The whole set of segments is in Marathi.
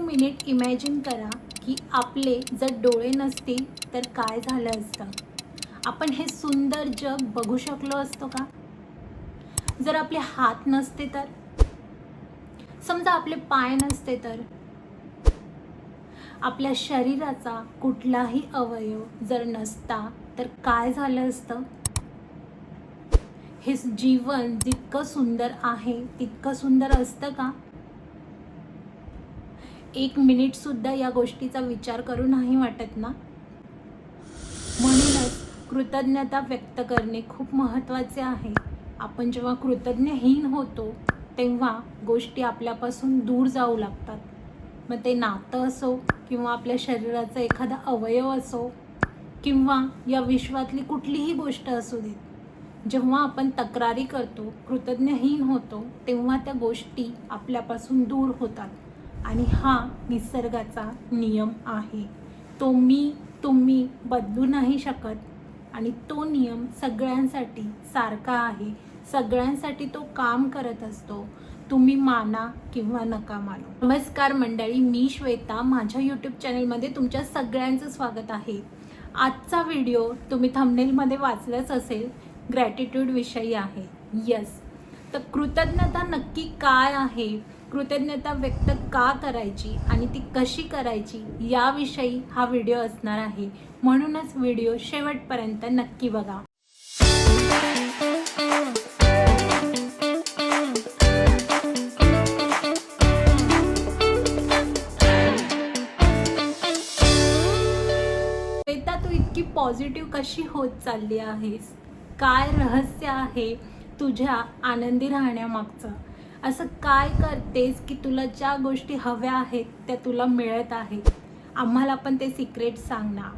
एक मिनिट इमॅजिन करा की आपले जर डोळे नसतील तर काय झालं असतं? आपण हे सुंदर जग बघू शकलो असतो का? जर आपले हात नसते तर? समजा आपले पाय नसते तर? आपल्या शरीराचा कुठलाही अवयव जर नसता तर काय झालं असतं? हे जीवन जितकं सुंदर आहे तितकं सुंदर असतं का? एक मिनिटसुद्धा या गोष्टीचा विचार करू नाही वाटत ना? म्हणूनच कृतज्ञता व्यक्त करणे खूप महत्त्वाचे आहे. आपण जेव्हा कृतज्ञहीन होतो तेव्हा गोष्टी आपल्यापासून दूर जाऊ लागतात. मग ते नातं असो किंवा आपल्या शरीराचा एखादा अवयव असो किंवा या विश्वातली कुठलीही गोष्ट असू देत जेव्हा आपण तक्रारी करतो कृतज्ञहीन होतो तेव्हा त्या गोष्टी आपल्यापासून दूर होतात. आणि हा निसर्गाचा नियम आहे. तो मी तुम्ही बदलू नाही शकत आणि तो नियम सगळ्यांसाठी सारखा आहे. सगळ्यांसाठी तो काम करत असतो. तुम्ही माना किंवा नका मानू. नमस्कार मंडळी मी श्वेता. माझ्या यूट्यूब चॅनलमध्ये तुमच्या सगळ्यांचं स्वागत आहे. आजचा व्हिडिओ तुम्ही थंबनेलमध्ये वाचलंच असेल. ग्रॅटिट्यूड विषयी आहे. यस तर कृतज्ञता नक्की काय आहे? कृतज्ञता व्यक्त का करायची आणि ती कशी करायची याविषयी हा व्हिडिओ असणार आहे. म्हणूनच व्हिडिओ शेवटपर्यंत नक्की बघा. तू इतकी पॉझिटिव्ह कशी होत चालली आहेस? काय रहस्य आहे तुझ्या आनंदी राहण्यामागचं? असं काय करतेस की तुला ज्या गोष्टी हव्या आहेत त्या तुला मिळत आहेत? आम्हाला पण ते सिक्रेट सांग ना.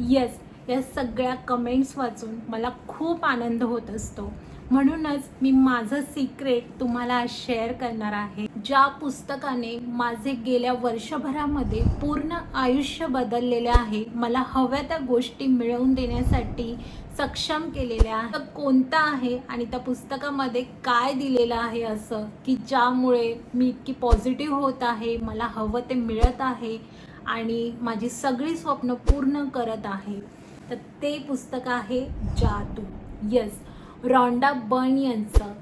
येस या सगळ्या कमेंट्स वाचून मला खूप आनंद होत असतो. म्हणूनच मी माझं सिक्रेट तुम्हाला आज शेअर करणार आहे. ज्या पुस्तकाने माझे गेल्या वर्षभरामध्ये पूर्ण आयुष्य बदललेले आहे मला हव्या त्या गोष्टी मिळवून देण्यासाठी सक्षम केलेल्या आहे. तर कोणतं आहे आणि त्या पुस्तकामध्ये काय दिलेलं आहे असं? की ज्यामुळे मी इतकी पॉझिटिव्ह होत आहे मला हवं ते मिळत आहे आणि माझी सगळी स्वप्न पूर्ण करत आहे. तर ते पुस्तक आहे जादू. यस रॉन्डा बर्न यांचं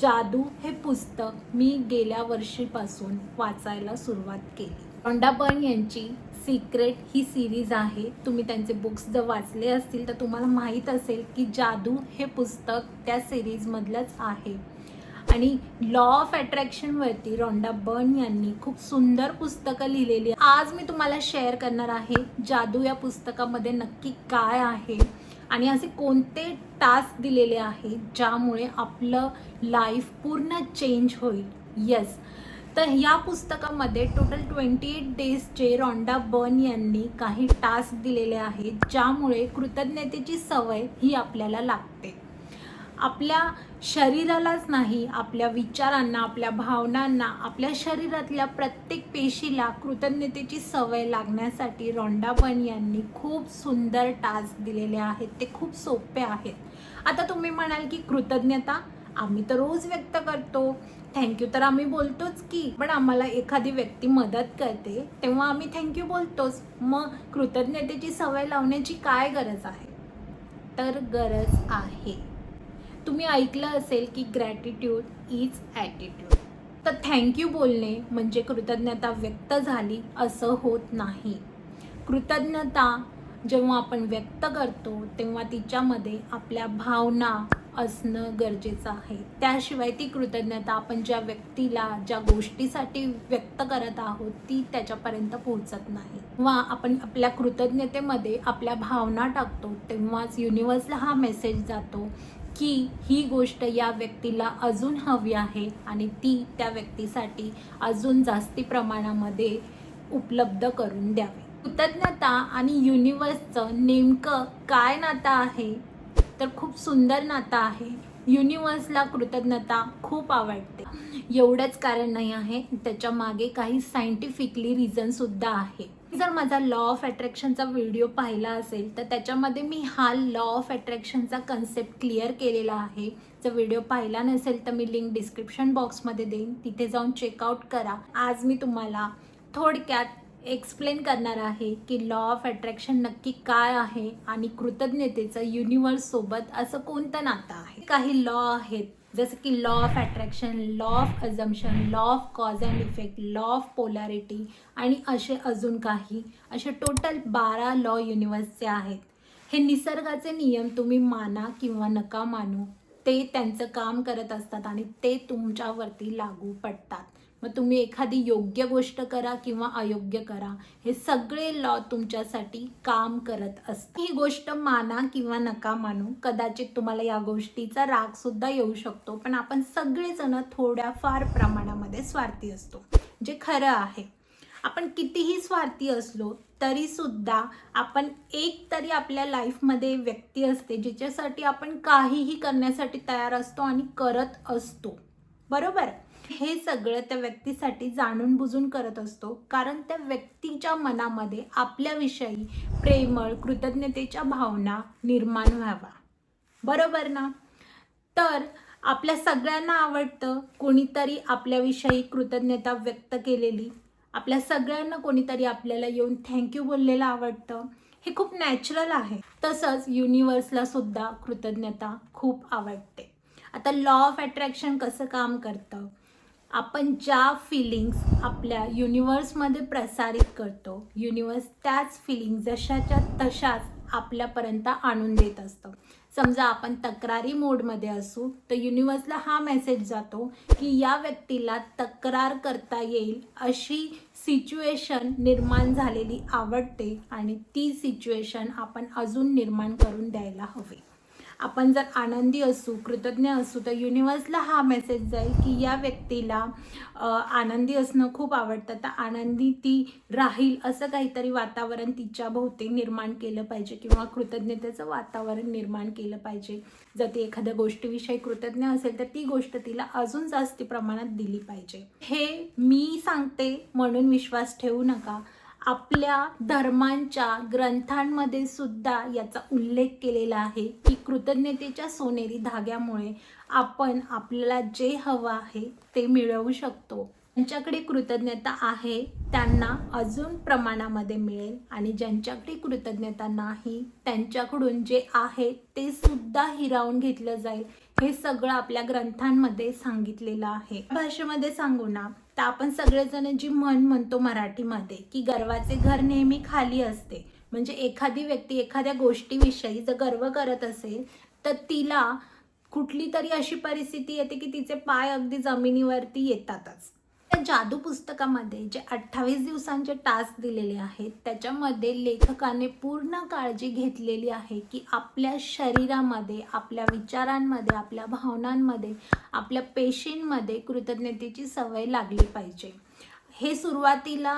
जादू हे पुस्तक मी गेल्या वर्षीपासून वाचायला सुरुवात केली. रॉन्डा बर्न यांची सिक्रेट ही सिरीज आहे. तुम्ही त्यांचे बुक्स जर वाचले असतील तर तुम्हाला माहीत असेल की जादू हे पुस्तक त्या सिरीजमधलंच आहे. आणि लॉ ऑफ अट्रॅक्शनवरती रॉन्डा बर्न यांनी खूप सुंदर पुस्तकं लिहिलेली आज मी तुम्हाला शेअर करणार आहे जादू या पुस्तकामध्ये नक्की काय आहे. आणि असे कोणते टास्क दिलेले आहेत ज्यामुळे आपलं लाईफ पूर्ण चेंज होईल? येस तर या पुस्तकामध्ये टोटल ट्वेंटी एट डेजचे रॉन्डा बर्न यांनी काही टास्क दिलेले आहेत ज्यामुळे कृतज्ञतेची सवय ही आपल्याला लागते. आपल्या शरीरालाच नाही आपल्या विचारांना आपल्या भावनांना आपल्या शरीरातल्या प्रत्येक पेशीला कृतज्ञतेची सवय लागण्यासाठी रोंडापण यांनी खूप सुंदर टास्क दिलेले आहेत. ते खूप सोपे आहेत. आता तुम्ही म्हणाल की कृतज्ञता आम्ही तर रोज व्यक्त करतो. थँक्यू तर आम्ही बोलतोच की पण आम्हाला एखादी व्यक्ती मदत करते तेव्हा आम्ही थँक्यू बोलतोच. मग कृतज्ञतेची सवय लावण्याची काय गरज आहे? तर गरज आहे. तुम्ही ऐकलं असेल की ग्रॅटिट्यूड इज ॲटिट्यूड तर थँक्यू बोलणे म्हणजे कृतज्ञता व्यक्त झाली असं होत नाही. कृतज्ञता जेव्हा आपण व्यक्त करतो तेव्हा तिच्यामध्ये आपल्या भावना असणं गरजेचं आहे. त्याशिवाय ती कृतज्ञता आपण ज्या व्यक्तीला ज्या गोष्टीसाठी व्यक्त करत आहोत ती त्याच्यापर्यंत पोहोचत नाही. वा आपण आपल्या कृतज्ञतेमध्ये आपल्या भावना टाकतो तेव्हाच युनिवर्सला हा मेसेज जातो. की ही गोष्ट या व्यक्तीला अजून हवी आहे आणि ती त्या व्यक्तीसाठी अजून जास्ती प्रमाणामध्ये उपलब्ध करून द्यावी. कृतज्ञता आणि युनिवर्सचं नेमकं काय नातं आहे? तर खूप सुंदर नातं आहे. युनिवर्सला कृतज्ञता खूप आवडते. एवढंच कारण नाही आहे. त्याच्यामागे काही सायंटिफिकली रिझनसुद्धा आहे. जर माझा लॉ ऑफ अट्रॅक्शनचा व्हिडिओ पाहिला असेल तर त्याच्यामध्ये मी हा लॉ ऑफ अट्रॅक्शनचा कन्सेप्ट क्लिअर केलेला आहे. जर व्हिडिओ पाहिला नसेल तर मी लिंक डिस्क्रिप्शन बॉक्समध्ये देईन. तिथे जाऊन चेकआउट करा. आज मी तुम्हाला थोडक्यात एक्सप्लेन करणार आहे की लॉ ऑफ अट्रॅक्शन नक्की काय आहे आणि कृतज्ञतेचं युनिवर्ससोबत असं कोणतं नातं आहे. काही लॉ आहेत जसं की law of attraction law of assumption law of cause and effect law of polarity आणि असे अजून काही. असे टोटल बारा लॉ युनिवर्सचे आहेत. हे निसर्गाचे नियम तुम्ही माना किंवा नका मानू ते त्यांचं काम करत असतात आणि ते तुमच्यावरती लागू पडतात. मग तुम्ही एखादी योग्य गोष्ट करा किंवा अयोग्य करा. हे सगळे लॉ तुमच्यासाठी काम करत असतात. ही गोष्ट माना किंवा नका मानू कदाचित तुम्हाला या गोष्टीचा रागसुद्धा येऊ शकतो पण आपण सगळेजण थोड्याफार प्रमाणामध्ये स्वार्थी असतो जे खरं आहे. आपण कितीही स्वार्थी असलो तरीसुद्धा आपण एक तरी आपल्या लाईफमध्ये व्यक्ती असते जिच्यासाठी आपण काहीही करण्यासाठी तयार असतो आणि करत असतो. बरोबर? हे सगळं त्या व्यक्तीसाठी जाणून बुजून करत असतो. कारण त्या व्यक्तीच्या मनामध्ये आपल्याविषयी प्रेमळ कृतज्ञतेच्या भावना निर्माण व्हावा. बरोबर ना? तर आपल्या सगळ्यांना आवडतं कोणीतरी आपल्याविषयी कृतज्ञता व्यक्त केलेली. आपल्या सगळ्यांना कोणीतरी आपल्याला येऊन थँक्यू बोललेलं आवडतं. हे खूप नॅचरल आहे. तसंच युनिवर्सला सुद्धा कृतज्ञता खूप आवडते. आता लॉ ऑफ अट्रॅक्शन कसं काम करतं? आपण ज्या फिलिंग्स आपल्या युनिवर्समध्ये प्रसारित करतो युनिवर्स त्याच फिलिंग जशाच्या तशाच आपल्यापर्यंत आणून देत असतं. समजा आपण तक्रारी मोडमध्ये असू तर युनिवर्सला हा मेसेज जातो की या व्यक्तीला तक्रार करता येईल अशी सिच्युएशन निर्माण झालेली आवडते आणि ती सिच्युएशन आपण अजून निर्माण करून द्यायला हवी. आपण जर आनंदी असू कृतज्ञ असू तर युनिवर्सला हा मेसेज जाईल की या व्यक्तीला आनंदी असणं खूप आवडतं. तर आनंदी ती राहील असं काहीतरी वातावरण तिच्या भोवती निर्माण केलं पाहिजे किंवा कृतज्ञतेचं वातावरण निर्माण केलं पाहिजे. जर ती एखाद्या गोष्टीविषयी कृतज्ञ असेल तर ती गोष्ट तिला अजून जास्ती प्रमाणात दिली पाहिजे. हे मी सांगते म्हणून विश्वास ठेवू नका. आपल्या धर्मांच्या ग्रंथांमध्ये सुद्धा याचा उल्लेख केलेला आहे की कृतज्ञतेच्या सोनेरी धाग्यामुळे आपण आपल्याला जे हवं आहे ते मिळवू शकतो. ज्यांच्याकडे कृतज्ञता आहे त्यांना अजून प्रमाणामध्ये मिळेल आणि ज्यांच्याकडे कृतज्ञता नाही त्यांच्याकडून जे आहे ते सुद्धा हिरावून घेतलं जाईल. हे सगळं आपल्या ग्रंथांमध्ये सांगितलेलं आहे. भाषेमध्ये सांगू ना तर आपण सगळेजण जी म्हण म्हणतो मराठीमध्ये की गर्वाचे घर नेहमी खाली असते. म्हणजे एखादी व्यक्ती एखाद्या गोष्टीविषयी जर गर्व करत असेल तर तिला कुठली तरी अशी परिस्थिती येते की तिचे पाय अगदी जमिनीवरती येतातच. त्या जादू पुस्तकामध्ये जे अठ्ठावीस दिवसांचे टास्क दिलेले आहेत त्याच्यामध्ये लेखकाने पूर्ण काळजी घेतलेली आहे की आपल्या शरीरामध्ये आपल्या विचारांमध्ये आपल्या भावनांमध्ये आपल्या पेशींमध्ये कृतज्ञतेची सवय लागली पाहिजे. हे सुरुवातीला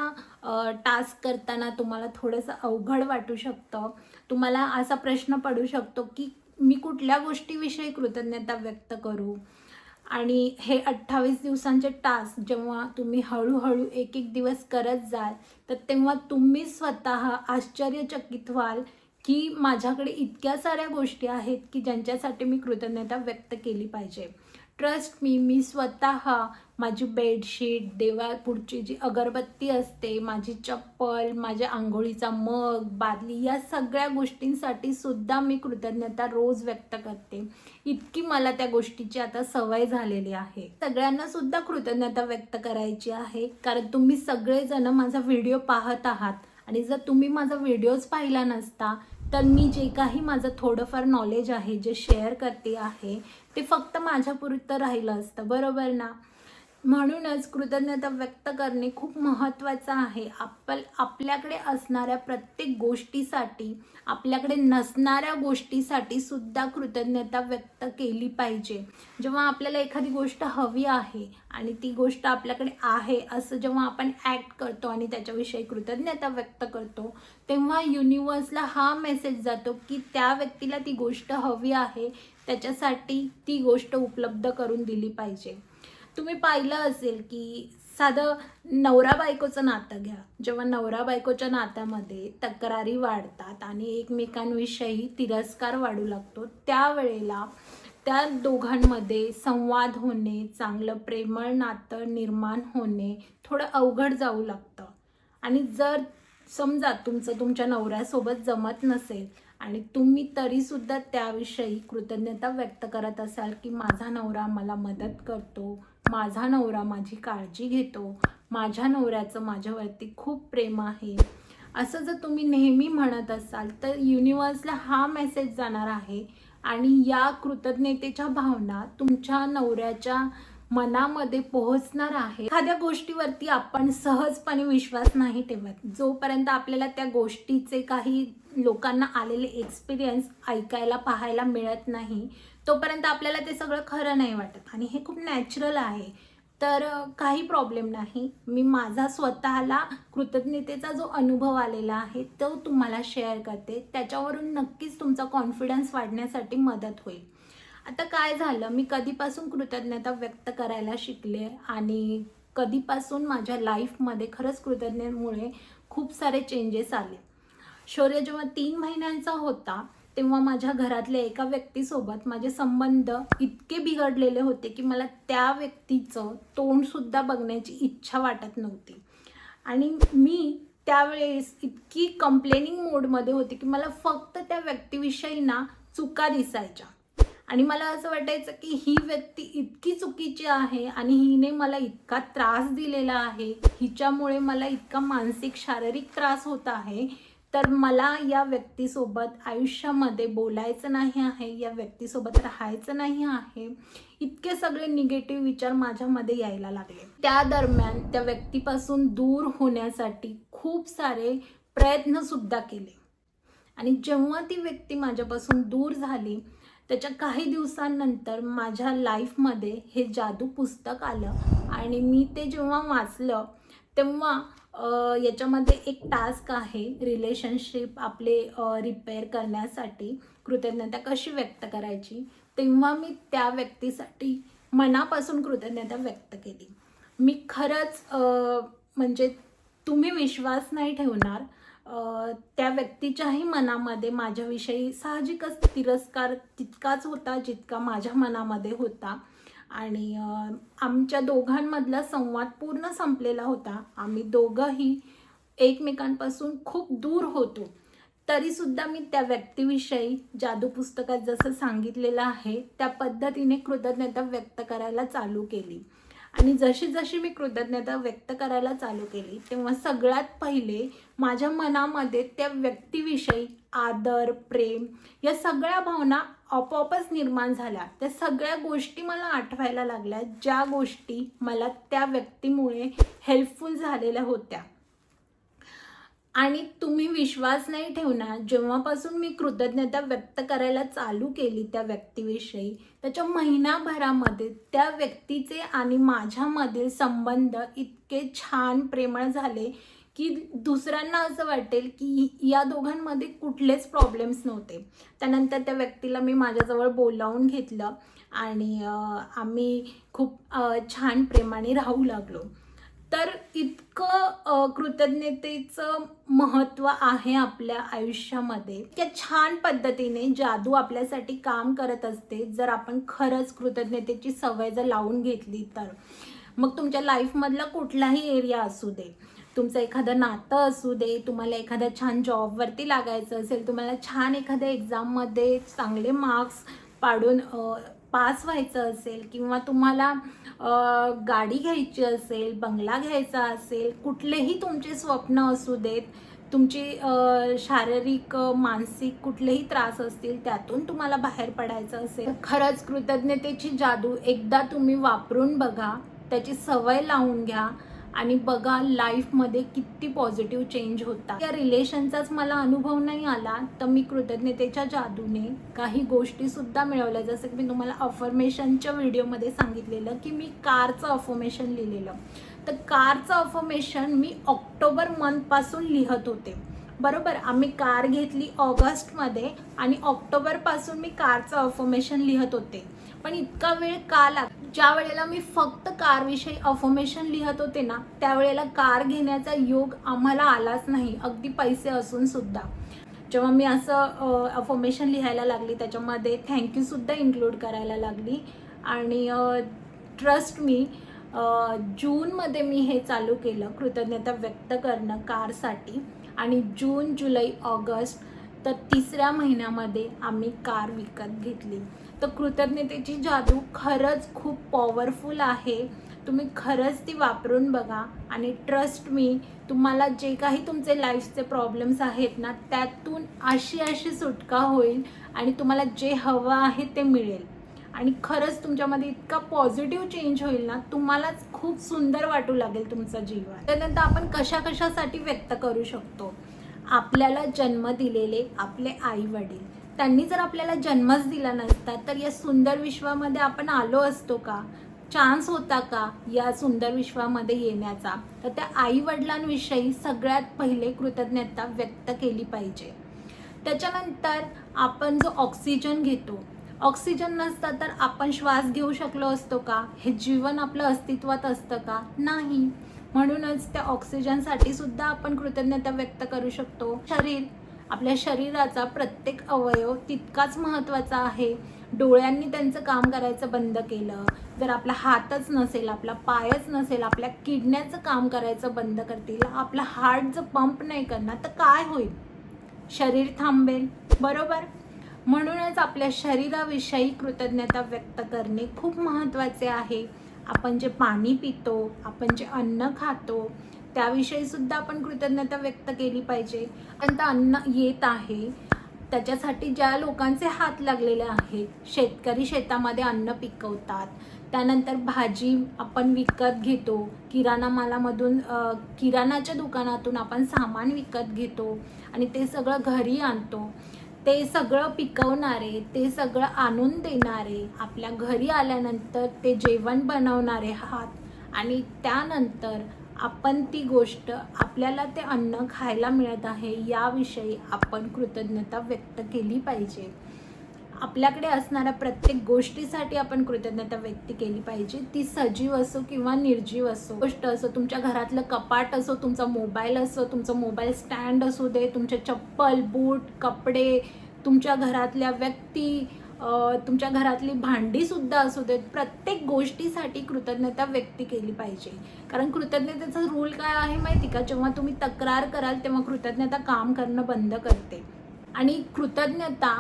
टास्क करताना तुम्हाला थोडंसं अवघड वाटू शकतं. तुम्हाला असा प्रश्न पडू शकतो की मी कुठल्या गोष्टीविषयी कृतज्ञता व्यक्त करू? आणि हे अठ्ठावीस दिवसांचे टास्क जेव्हा तुम्ही हळूहळू एक एक दिवस करत जाल तर तेव्हा तुम्ही स्वतः आश्चर्यचकित व्हाल की माझ्याकडे इतक्या साऱ्या गोष्टी आहेत की ज्यांच्यासाठी मी कृतज्ञता व्यक्त केली पाहिजे. ट्रस्ट मी मी स्वतः माझी बेडशीट देवापुढची जी अगरबत्ती असते माझी चप्पल माझ्या आंघोळीचा मग बादली या सगळ्या गोष्टींसाठी सुद्धा मी कृतज्ञता रोज व्यक्त करते. इतकी मला त्या गोष्टीची आता सवय झालेली आहे. सगळ्यांना सुद्धा कृतज्ञता व्यक्त करायची आहे कारण तुम्ही सगळेजण माझा व्हिडिओ पाहत आहात. आणि जर तुम्ही माझा व्हिडिओज पाहिला नसता तर मी जे काही माझं थोडंफार नॉलेज आहे जे शेअर करते आहे ते फक्त माझ्यापुरतं राहिलं असतं. बरोबर ना? म्हणूनच कृतज्ञता व्यक्त करणे खूप महत्त्वाचं आहे. आपल आपल्याकडे असणाऱ्या प्रत्येक गोष्टीसाठी आपल्याकडे नसणाऱ्या गोष्टीसाठी सुद्धा कृतज्ञता व्यक्त केली पाहिजे. जेव्हा आपल्याला एखादी गोष्ट हवी आहे आणि ती गोष्ट आपल्याकडे आहे असं जेव्हा आपण ॲक्ट करतो आणि त्याच्याविषयी कृतज्ञता व्यक्त करतो तेव्हा युनिवर्सला हा मेसेज जातो की त्या व्यक्तीला ती गोष्ट हवी आहे त्याच्यासाठी ती गोष्ट उपलब्ध करून दिली पाहिजे. तुम्ही पाहिलं असेल की साधं नवरा बायकोचं नातं घ्या. जेव्हा नवरा बायकोच्या नात्यामध्ये तक्रारी वाढतात आणि एकमेकांविषयी तिरस्कार वाढू लागतो त्यावेळेला त्या दोघांमध्ये संवाद होणे चांगलं प्रेमळ नातं निर्माण होणे थोडं अवघड जाऊ लागतं. आणि जर समजा तुमचं तुमच्या नवऱ्यासोबत जमत नसेल आणि तुम्ही तरीसुद्धा त्याविषयी कृतज्ञता व्यक्त करत असाल की माझा नवरा मला मदत करतो माझा नवरा माझी काळजी घेतो. माझ्या नवऱ्याचं माझ्यावरती खूप प्रेम आहे. असं जर तुम्ही नेहमी म्हणत असाल तर युनिवर्सला हा मेसेज जाणार आहे. आणि या कृतज्ञतेच्या भावना तुमच्या नवऱ्याच्या मनामध्ये पोहोचणार आहे. एखाद्या गोष्टीवरती आपण सहजपणे विश्वास नाही ठेवत. जोपर्यंत आपल्याला त्या गोष्टीचे काही लोकांना आलेले एक्सपिरियन्स ऐकायला पाहायला मिळत नाही तोपर्यंत आपल्याला ते सगळं खरं नाही वाटत. आणि हे खूप नॅचरल आहे. तर काही प्रॉब्लेम नाही. मी माझा स्वतःला कृतज्ञतेचा जो अनुभव आलेला आहे तो तुम्हाला शेअर करते. त्याच्यावरून नक्कीच तुमचा कॉन्फिडन्स वाढण्यासाठी मदत होईल. आता काय झालं? मी कधीपासून कृतज्ञता व्यक्त करायला शिकले आणि कधीपासून माझ्या लाईफमध्ये खरंच कृतज्ञतेमुळे खूप सारे चेंजेस आले. शौर्य जेव्हा तीन महिन्यांचा होता तेव्हा माझ्या घरातल्या एका व्यक्तीसोबत माझे संबंध इतके बिघडलेले होते की मला त्या व्यक्तीचं तोंडसुद्धा बघण्याची इच्छा वाटत नव्हती. आणि मी त्यावेळेस इतकी कंप्लेनिंग मोडमध्ये होते की मला फक्त त्या व्यक्तीविषयी ना चुका दिसायच्या. आणि मला असं वाटायचं की ही व्यक्ती इतकी चुकीची आहे आणि हिने मला इतका त्रास दिलेला आहे हिच्यामुळे मला इतका मानसिक शारीरिक त्रास होत आहे तर मला या व्यक्तीसोबत आयुष्यामध्ये बोलायचं नाही आहे या व्यक्तीसोबत राहायचं नाही आहे. इतके सगळे निगेटिव्ह विचार माझ्यामध्ये यायला लागले. त्या दरम्यान त्या व्यक्तीपासून दूर होण्यासाठी खूप सारे प्रयत्नसुद्धा केले. आणि जेव्हा ती व्यक्ती माझ्यापासून दूर झाली त्याच्या काही दिवसांनंतर माझ्या लाईफमध्ये हे जादू पुस्तक आलं आणि मी ते जेव्हा वाचलं तेव्हा याच्यामध्ये एक टास्क आहे रिलेशनशिप आपले रिपेअर करण्यासाठी. कृतज्ञता कशी व्यक्त करायची? तेव्हा मी त्या व्यक्तीसाठी मनापासून कृतज्ञता व्यक्त केली. मी खरंच म्हणजे तुम्ही विश्वास नाही ठेवणार त्या व्यक्तीच्याही मनामध्ये माझ्याविषयी साहजिकच तिरस्कार तितकाच होता जितका माझ्या मनामध्ये होता. आणि आमच्या दोघांमधला संवाद पूर्ण संपलेला होता. आम्ही दोघंही एकमेकांपासून खूप दूर होतो. तरीसुद्धा मी त्या व्यक्तीविषयी जादू पुस्तकात जसं सांगितलेलं आहे त्या पद्धतीने कृतज्ञता व्यक्त करायला चालू केली. आणि जशी जशी मी कृतज्ञता व्यक्त करायला चालू केली तेव्हा सगळ्यात पहिले माझ्या मनामध्ये त्या व्यक्तीविषयी आदर प्रेम या सगळ्या भावना आपोआपच निर्माण झाल्या. त्या सगळ्या गोष्टी मला आठवायला लागल्या ज्या गोष्टी मला त्या व्यक्तीमुळे हेल्पफुल झालेल्या होत्या. आणि तुम्ही विश्वास नाही ठेवणार. जेव्हापासून मी कृतज्ञता व्यक्त करायला चालू केली त्या व्यक्तीविषयी त्याच्या महिनाभरामध्ये त्या व्यक्तीचे आणि माझ्यामधील संबंध इतके छान प्रेमळ झाले की दुसऱ्यांना असं वाटेल की या दोघांमध्ये कुठलेच प्रॉब्लेम्स नव्हते. त्यानंतर त्या व्यक्तीला मी माझ्याजवळ बोलावून घेतलं आणि आम्ही खूप छान प्रेमाने राहू लागलो. तर इतकं कृतज्ञतेचं महत्त्व आहे आपल्या आयुष्यामध्ये. त्या छान पद्धतीने जादू आपल्यासाठी काम करत असते. जर आपण खरंच कृतज्ञतेची सवय जर लावून घेतली तर. मग तुमच्या लाईफमधला कुठलाही एरिया असू दे. तुमचं एखादं नातं असू दे तुम्हाला एखाद्या छान जॉबवरती लागायचं असेल तुम्हाला छान एखाद्या एक्झाममध्ये चांगले मार्क्स पाडून पास व्हायचं असेल किंवा तुम्हाला गाडी घ्यायची असेल बंगला घ्यायचा असेल कुठलेही तुमचे स्वप्न असू देत तुमची शारीरिक मानसिक कुठलेही त्रास असतील त्यातून तुम्हाला बाहेर पडायचं असेल. खरंच कृतज्ञतेची जादू एकदा तुम्ही वापरून बघा त्याची सवय लावून घ्या. आणि बघा लाईफमध्ये किती पॉझिटिव्ह चेंज होता या रिलेशनचाच मला अनुभव नाही आला तर मी कृतज्ञतेच्या जादूने काही गोष्टीसुद्धा मिळवल्या. जसं की मी तुम्हाला अफर्मेशनच्या व्हिडिओमध्ये सांगितलेलं की मी कारचं अफर्मेशन लिहिलेलं. तर कारचं अफर्मेशन मी ऑक्टोबर मंथपासून लिहत होते. बरोबर? आम्ही कार घेतली ऑगस्टमध्ये आणि ऑक्टोबरपासून मी कारचं अफर्मेशन लिहत होते. पण इतका वेळ का लाग ज्या वेळेला मी फक्त कारविषयी अफर्मेशन लिहत होते ना त्यावेळेला कार घेण्याचा योग आम्हाला आलाच नाही अगदी पैसे असून सुद्धा. जेव्हा मी असं अफर्मेशन लिहायला लागली त्याच्यामध्ये थँक्यूसुद्धा इन्क्लूड करायला लागली. आणि ट्रस्ट मी जूनमध्ये मी हे चालू केलं कृतज्ञता व्यक्त करणं कारसाठी आणि जून जुलै ऑगस्ट तर तिसऱ्या महिन्यामध्ये आम्ही कार विकत घेतली. तर कृतज्ञतेची जादू खरंच खूप पॉवरफुल आहे. तुम्ही खरंच ती वापरून बघा आणि ट्रस्ट मी तुम्हाला जे काही तुमचे लाईफचे प्रॉब्लेम्स आहेत ना त्यातून अशी अशी सुटका होईल आणि तुम्हाला जे हवं आहे ते मिळेल. आणि खरंच तुमच्यामध्ये इतका पॉझिटिव्ह चेंज होईल ना तुम्हालाच खूप सुंदर वाटू लागेल तुमचं जीवन. त्यानंतर आपण कशा कशासाठी व्यक्त करू शकतो? आपल्याला जन्म दिलेले आपले आई वडील त्यांनी जर आपल्याला जन्मच दिला नसता तर या सुंदर विश्वामध्ये आपण आलो असतो का? चान्स होता का या सुंदर विश्वामध्ये येण्याचा? तर त्या आई वडिलांविषयी सगळ्यात पहिले कृतज्ञता व्यक्त केली पाहिजे. त्याच्यानंतर आपण जो ऑक्सिजन घेतो ऑक्सिजन नसता तर आपण श्वास घेऊ शकलो असतो का? हे जीवन आपलं अस्तित्वात असतं का? नाही. म्हणूनच त्या ऑक्सिजनसाठी सुद्धा आपण कृतज्ञता व्यक्त करू शकतो. शरीर आपल्या शरीराचा प्रत्येक अवयव तितकाच महत्त्वाचा आहे. डोळ्यांनी त्यांचं काम करायचं बंद केलं. जर आपला हातच नसेल आपला पायच नसेल आपल्या किडण्याचं काम करायचं बंद करतील आपला हार्ट जर पंप नाही करणार तर काय होईल? शरीर थांबेल बरोबर? म्हणूनच आपल्या शरीराविषयी कृतज्ञता व्यक्त करणे खूप महत्त्वाचे आहे. आपण जे पाणी पितो आपण जे अन्न खातो त्याविषयी सुद्धा आपण कृतज्ञता व्यक्त केली पाहिजे. पण अन्न येत आहे. त्याच्यासाठी ज्या लोकांचे हात लागलेले आहेत शेतकरी शेतामध्ये अन्न पिकवतात. त्यानंतर भाजी आपण विकत घेतो. किराणा मालामधून किराणाच्या दुकानातून आपण सामान विकत घेतो आणि ते सगळं घरी आणतो. ते सगळं पिकवणारे ते सगळं आणून देणारे आपल्या घरी आल्यानंतर ते जेवण बनवणारे हात आणि त्यानंतर आपण ती गोष्ट आपल्याला ते अन्न खायला मिळत आहे याविषयी आपण कृतज्ञता व्यक्त केली पाहिजे. आपल्याकडे असणाऱ्या प्रत्येक गोष्टीसाठी आपण कृतज्ञता व्यक्त केली पाहिजे. ती सजीव असो किंवा निर्जीव असो गोष्ट असो तुमच्या घरातलं कपाट असो तुमचा मोबाईल असो तुमचं मोबाईल स्टँड असू दे तुमचे चप्पल बूट कपडे तुमच्या घरातल्या व्यक्ती तुमच्या घरातली भांडीसुद्धा असू देत प्रत्येक गोष्टीसाठी कृतज्ञता व्यक्त केली पाहिजे. कारण कृतज्ञतेचा रूल काय आहे माहिती का? जेव्हा तुम्ही तक्रार कराल तेव्हा कृतज्ञता काम करणं बंद करते. आणि कृतज्ञता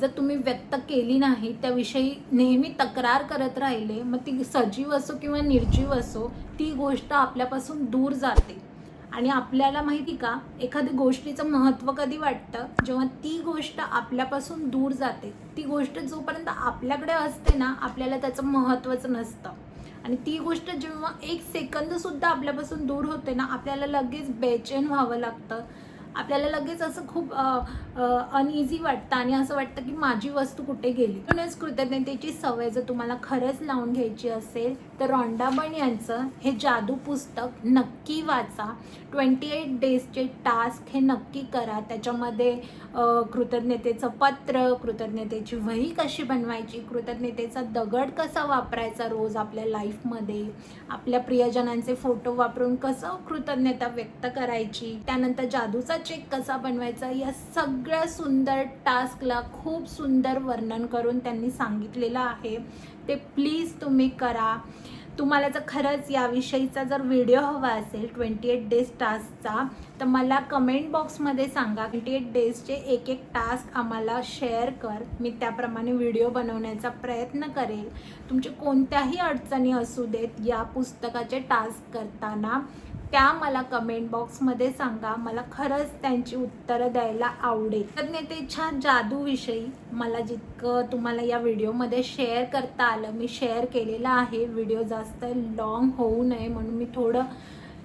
जर तुम्ही व्यक्त केली नाही त्याविषयी नेहमी तक्रार करत राहिले मग ती सजीव असो किंवा निर्जीव असो ती गोष्ट आपल्यापासून दूर जाते. आणि आपल्याला माहिती का एखादी गोष्टीचं महत्त्व कधी वाटतं? जेव्हा ती गोष्ट आपल्यापासून दूर जाते ती गोष्ट जोपर्यंत आपल्याकडे असते ना आपल्याला त्याचं महत्त्वच नसतं. आणि ती गोष्ट जेव्हा एक सेकंदसुद्धा आपल्यापासून दूर होते ना आपल्याला लगेच बेचैन व्हावं लागतं. आपल्याला लगेच असं खूप अनइझी वाटतं आणि असं वाटतं की माझी वस्तू कुठे गेली? म्हणूनच कृतज्ञतेची सवय जर तुम्हाला खरंच लावून घ्यायची असेल तर रॉन्डाबन यांचं हे जादू पुस्तक नक्की वाचा. ट्वेंटी एट डेजचे टास्क हे नक्की करा. त्याच्यामध्ये कृतज्ञतेचं पत्र कृतज्ञतेची वही कशी बनवायची कृतज्ञतेचा दगड कसा वापरायचा रोज आपल्या लाईफमध्ये आपल्या प्रियजनांचे फोटो वापरून कसं कृतज्ञता व्यक्त करायची? त्यानंतर जादूचा चेक कसा बनवायचा? या सगळ्या सुंदर टास्कला खूप सुंदर वर्णन करून त्यांनी सांगितलेलं आहे. ते प्लीज तुम्ही करा. तुम्हाला जर खरंच याविषयीचा जर व्हिडिओ हवा असेल ट्वेंटी एट डेज टास्कचा तर मला कमेंट बॉक्समध्ये सांगा. ट्वेंटी एट डेजचे एक एक टास्क आम्हाला शेअर कर. मी त्याप्रमाणे व्हिडिओ बनवण्याचा प्रयत्न करेल. तुमचे कोणत्याही अडचणी असू देत या पुस्तकाचे टास्क करताना त्या मला कमेंट बॉक्समध्ये सांगा. मला खरंच त्यांची उत्तरं द्यायला आवडेल. कृतज्ञतेच्या जादूविषयी मला जितकं तुम्हाला या व्हिडिओमध्ये शेअर करता आलं मी शेअर केलेलं आहे. व्हिडिओ जास्त लॉंग होऊ नये म्हणून मी थोडं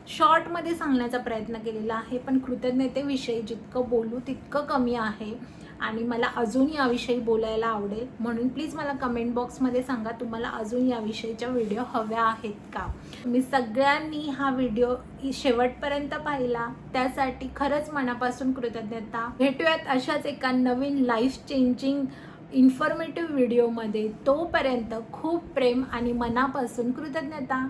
शॉर्टमध्ये सांगण्याचा प्रयत्न केलेला आहे. पण कृतज्ञतेविषयी जितकं बोलू तितकं कमी आहे. आणि मला अजून याविषयी बोलायला आवडेल. म्हणून प्लीज मला कमेंट बॉक्समध्ये सांगा तुम्हाला अजून याविषयीच्या व्हिडिओ हव्या आहेत का? मी सगळ्यांनी हा व्हिडिओ शेवटपर्यंत पाहिला. त्यासाठी खरंच मनापासून कृतज्ञता. भेटूयात अशाच एका नवीन लाईफ चेंजिंग इन्फॉर्मेटिव्ह व्हिडिओमध्ये तोपर्यंत खूप प्रेम आणि मनापासून कृतज्ञता.